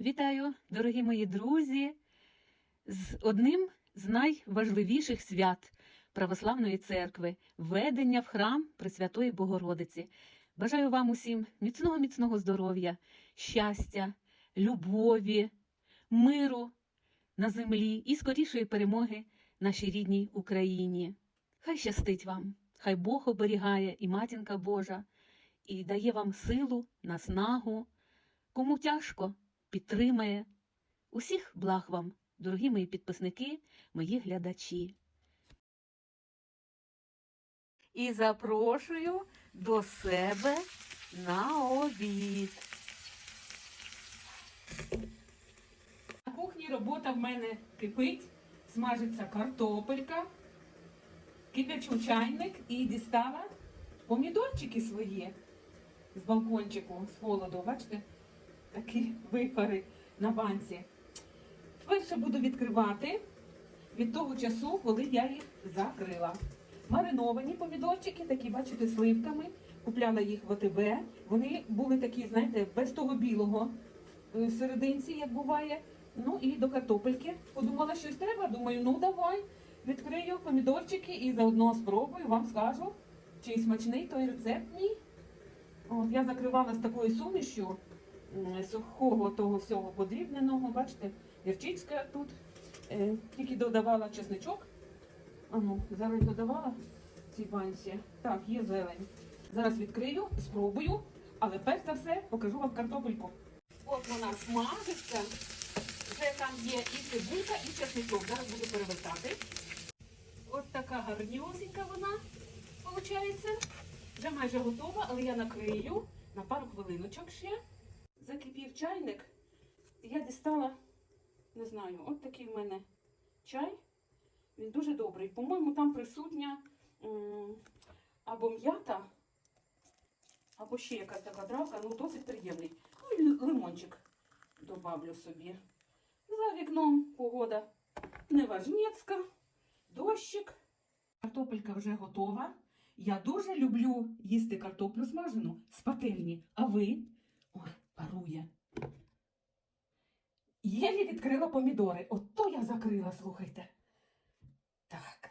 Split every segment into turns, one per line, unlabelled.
Вітаю, дорогі мої друзі, з одним з найважливіших свят Православної церкви введення в храм Пресвятої Богородиці. Бажаю вам усім міцного, міцного здоров'я, щастя, любові, миру на землі і скорішої перемоги нашій рідній Україні. Хай щастить вам, хай Бог оберігає і матінка Божа, і дає вам силу, наснагу. Кому тяжко, підтримає. Усіх благ вам, дорогі мої підписники, мої глядачі. І запрошую до себе на обід. На кухні робота в мене кипить, смажиться картопелька, кипячу чайник і дістала помідорчики свої з балкончику, з холоду. Бачите? Такі випари на банці. Перше буду відкривати від того часу, коли я їх закрила. Мариновані помідорчики, такі, бачите, сливками. Купляла їх в ОТБ. Вони були такі, знаєте, без того білого е, серединці, як буває. Ну і до картопельки. Подумала, щось треба. Думаю, ну давай, відкрию помідорчики і заодно спробую, вам скажу, чи смачний той рецепт мій. От, я закривала з такою сумішю сухого того всього подрібненого. Бачите, гірчицька тут. Е, тільки додавала чесничок. А ну, зараз додавала цій банці. Так, є зелень. Зараз відкрию, спробую, але перш за все покажу вам картопельку. От вона смажиться. Вже там є і цибулька, і чесничок. Зараз буду перевертати. От така гарнюсінька вона виходить. Вже майже готова, але я накрию на пару хвилиночок ще. Закипів чайник. Я дістала, не знаю, от такий в мене чай. Він дуже добрий. По-моєму, там присутня або м'ята, або ще якась така травка, ну досить приємний. Ну і лимончик добавлю собі. За вікном погода неважнєцька, дощик. Картопелька вже готова. Я дуже люблю їсти картоплю смажену з пательні. А ви? Ой, парує. Єлі відкрила помідори. Ото я закрила, слухайте. Так.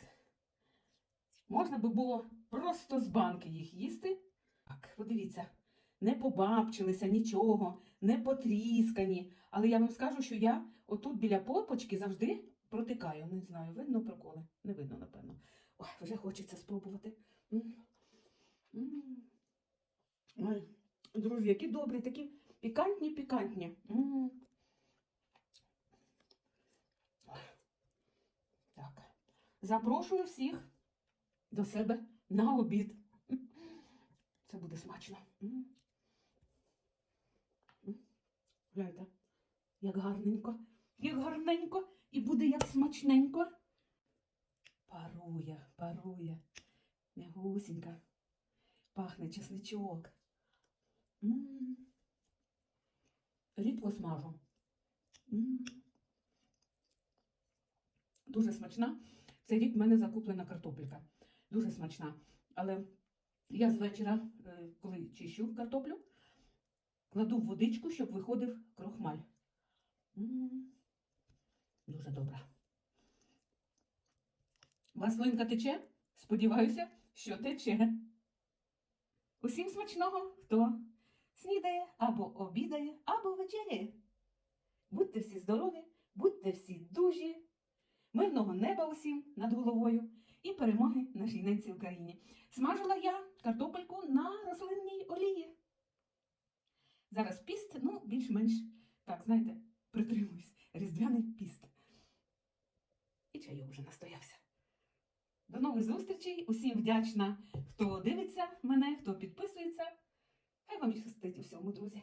Можна би було просто з банки їх їсти. Так, подивіться, не побабчилися нічого, не потріскані. Але я вам скажу, що я отут біля попочки завжди протикаю. Не знаю, видно проколи? Не видно, напевно. Ой, вже хочеться спробувати. М. М. Ой, друзі, які добрі, такі пікантні, пікантні. М. Ой. Так. Запрошую всіх до себе на обід. Це буде смачно. М. М. Гляньте, як гарненько, як гарненько і буде як смачненько. Парує, парує. Мягусенька. Пахне чесничок. М. Рідко смажу. М. Дуже смачна. Цей рік в мене закуплена картопелька. Дуже смачна. Але я з вечора, е, коли чищу картоплю, кладу в водичку, щоб виходив крохмаль. М. Дуже добра. У Вас слинка тече? Сподіваюся, що тече. Усім смачного, хто снідає або обідає, або вечеряє. Будьте всі здорові, будьте всі дужі, мирного неба усім над головою і перемоги нашій ненці Україні. Смажила я картопельку на рослинній олії. Зараз піст, ну, більш-менш, так, знаєте, притримуюсь, різдвяний піст. І чайок вже настоявся. До нових зустрічей. Усім вдячна, хто дивиться мене, хто підписується. Хай вам щастить у всьому, друзі.